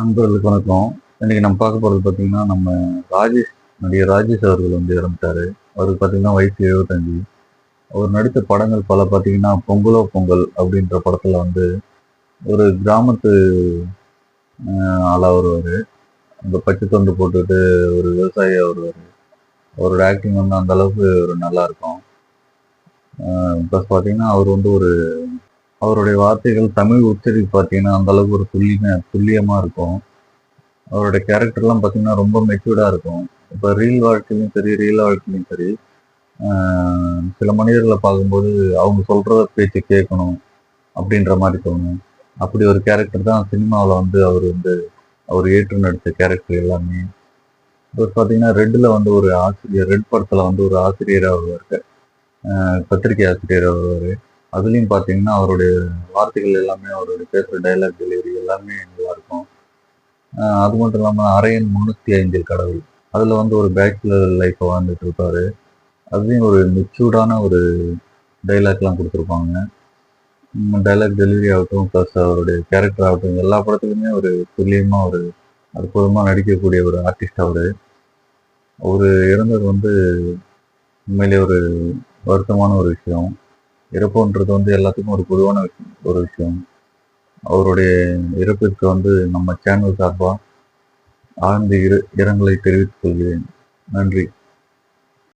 நண்பர்களுக்கு வணக்கம். இன்னைக்கு நம்ம பார்க்க போகிறது பார்த்தீங்கன்னா நம்ம ராஜேஷ் நடிகர் ராஜேஷ் அவர்கள் வந்து இறந்துட்டாரு. அவருக்கு பார்த்தீங்கன்னா வயசு எழுபத்தஞ்சு அவர் நடித்த படங்கள் பல பார்த்தீங்கன்னா பொங்கலோ பொங்கல் அப்படின்ற படத்தில் வந்து ஒரு கிராமத்து ஆளாக வருவார். அந்த பச்சை தொண்டு போட்டுட்டு ஒரு விவசாயியாக வருவார். அவரோட ஆக்டிங் வந்து அந்த அளவுக்கு ஒரு நல்லா இருக்கும். ப்ளஸ் பார்த்தீங்கன்னா அவர் வந்து ஒரு அவருடைய வார்த்தைகள் தமிழ் உச்சரிப்பு பார்த்தீங்கன்னா அந்தளவுக்கு ஒரு துல்லியமா துல்லியமாக இருக்கும். அவருடைய கேரக்டர்லாம் பார்த்தீங்கன்னா ரொம்ப மெச்சூர்டாக இருக்கும். இப்போ ரீல் வாழ்க்கையிலும் சரி ரீல் வாழ்க்கையிலும் சரி சில மனிதர்களை பார்க்கும்போது அவங்க சொல்கிற பேச்சு கேட்கணும் அப்படின்ற மாதிரி தோணும். அப்படி ஒரு கேரக்டர் தான் சினிமாவில் வந்து அவர் வந்து அவர் ஏற்று நடித்த கேரக்டர் எல்லாமே. இப்போ பார்த்தீங்கன்னா ரெட்டில் வந்து ஒரு ஆசிரியர் ரெட் படத்தில் வந்து ஒரு ஆசிரியராக வருவார் பத்திரிகை ஆசிரியராக வருவார் அதுலேயும் பார்த்தீங்கன்னா அவருடைய வார்த்தைகள் எல்லாமே அவருடைய பேசுகிற டைலாக் டெலிவரி எல்லாமே நல்லா இருக்கும். அது மட்டும் இல்லாமல் அரையன் முன்னூற்றி ஐந்தில் கடவுள். அதில் வந்து ஒரு பேச்சுலர் லைஃப்பை வாழ்ந்துட்டு இருப்பாரு. அதுலேயும் ஒரு மெச்சூர்டான ஒரு டைலாக்லாம் கொடுத்துருப்பாங்க. டைலாக் டெலிவரி ஆகட்டும் ப்ளஸ் அவருடைய கேரக்டர் ஆகட்டும் எல்லா படத்துலையுமே ஒரு துல்லியமாக ஒரு அற்புதமாக நடிக்கக்கூடிய ஒரு ஆர்டிஸ்ட் அவர். அவர் இறந்தது வந்து உண்மையிலே ஒரு வருத்தமான ஒரு விஷயம். இறப்புன்றது வந்து எல்லாத்துக்கும் ஒரு பொதுவான விஷயம் ஒரு விஷயம். அவருடைய இறப்பிற்கு வந்து நம்ம சேனல் சார்பாக ஆழ்ந்த இர இரங்கலை தெரிவித்துக் கொள்கிறேன். நன்றி.